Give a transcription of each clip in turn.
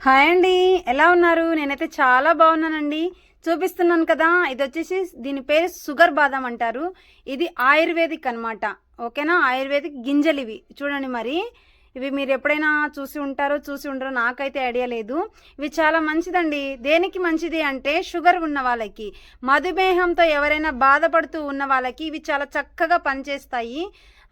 Hi అండి. ఎలా ఉన్నారు? నేనైతే చాలా బాగున్నానండి. చూపిస్తున్నాను కదా ఇది వచ్చేసి దీని పేరు షుగర్ బాదం అంటారు. ఇది ఆయుర్వేదిక్ అన్నమాట. ఓకేనా? ఆయుర్వేదిక్ గింజలు ఇవి. చూడండి మరి. ఇవి మీరు ఎప్పుడైనా చూసి ఉంటారో చూసి ఉండరో నాకైతే ఐడియా లేదు. ఇవి చాలా మంచిదండి. దేనికి మంచిది అంటే షుగర్ ఉన్న వాళ్ళకి. మధుమేహంతో ఎవరైనా బాధపడుతూ ఉన్న వాళ్ళకి ఇవి చాలా చక్కగా పనిచేస్తాయి.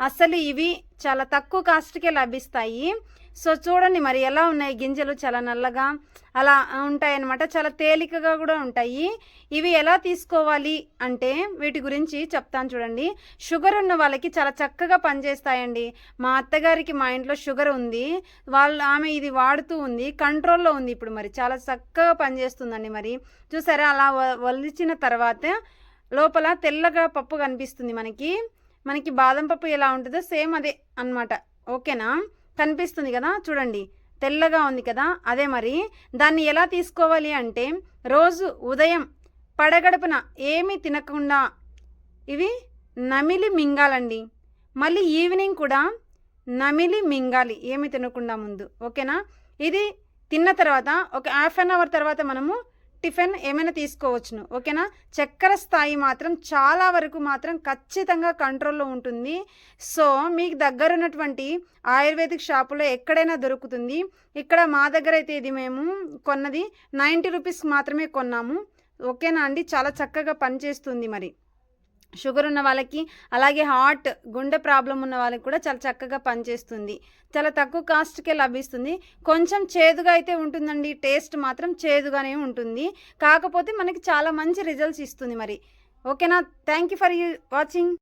అసలు ఇవి చాలా తక్కువ కాస్ట్కే లభిస్తాయి. సో చూడండి మరి ఎలా ఉన్నాయి గింజలు చాలా నల్లగా అలా ఉంటాయి అన్నమాట చాలా తేలికగా కూడా ఉంటాయి. ఇవి ఎలా తీసుకోవాలి అంటే వీటి గురించి చెప్తాను చూడండి. షుగర్ ఉన్న వాళ్ళకి చాలా చక్కగా పనిచేస్తాయండి. మా అత్తగారికి మా ఇంట్లో షుగర్ ఉంది. వాళ్ళు ఆమె ఇది వాడుతూ ఉంది. కంట్రోల్లో ఉంది ఇప్పుడు మరి. చాలా చక్కగా పనిచేస్తుందండి మరి. చూసారా? అలా వ- వలిచిన తర్వాత లోపల తెల్లగా పప్పు కనిపిస్తుంది మనకి. మనకి బాదం పప్పు ఎలా ఉంటుందో సేమ్ అదే అన్నమాట. ఓకేనా? కనిపిస్తుంది కదా? చూడండి. తెల్లగా ఉంది కదా? అదే మరి. దాన్ని ఎలా తీసుకోవాలి అంటే రోజు ఉదయం పడగడుపున ఏమీ తినకుండా ఇవి నమిలి మింగాలండి. మళ్ళీ ఈవినింగ్ కూడా నమిలి మింగాలి ఏమి తినకుండా ముందు. ఓకేనా? ఇది తిన్న తర్వాత ఒక హాఫ్ అన్ అవర్ తర్వాత మనము టిఫిన్ ఏమైనా తీసుకోవచ్చును ఓకేనా? చక్కెర స్థాయి మాత్రం చాలా వరకు మాత్రం ఖచ్చితంగా కంట్రోల్లో ఉంటుంది. సో మీకు దగ్గర ఉన్నటువంటి ఆయుర్వేదిక్ షాపులో ఎక్కడైనా దొరుకుతుంది. ఇక్కడ మా దగ్గర అయితే ఇది మేము కొన్నది నైంటీ రూపీస్ మాత్రమే కొన్నాము. ఓకేనా అండి? చాలా చక్కగా పనిచేస్తుంది మరి. షుగర్ ఉన్న వాళ్ళకి అలాగే హార్ట్ గుండె ప్రాబ్లం ఉన్న వాళ్ళకి కూడా చాలా చక్కగా పనిచేస్తుంది. చాలా తక్కువ కాస్ట్కే లభిస్తుంది. కొంచెం చేదుగా అయితే ఉంటుందండి. టేస్ట్ మాత్రం చేదుగానే ఉంటుంది. కాకపోతే మనకి చాలా మంచి రిజల్ట్స్ ఇస్తుంది మరి. ఓకేనా? Thank you for you watching.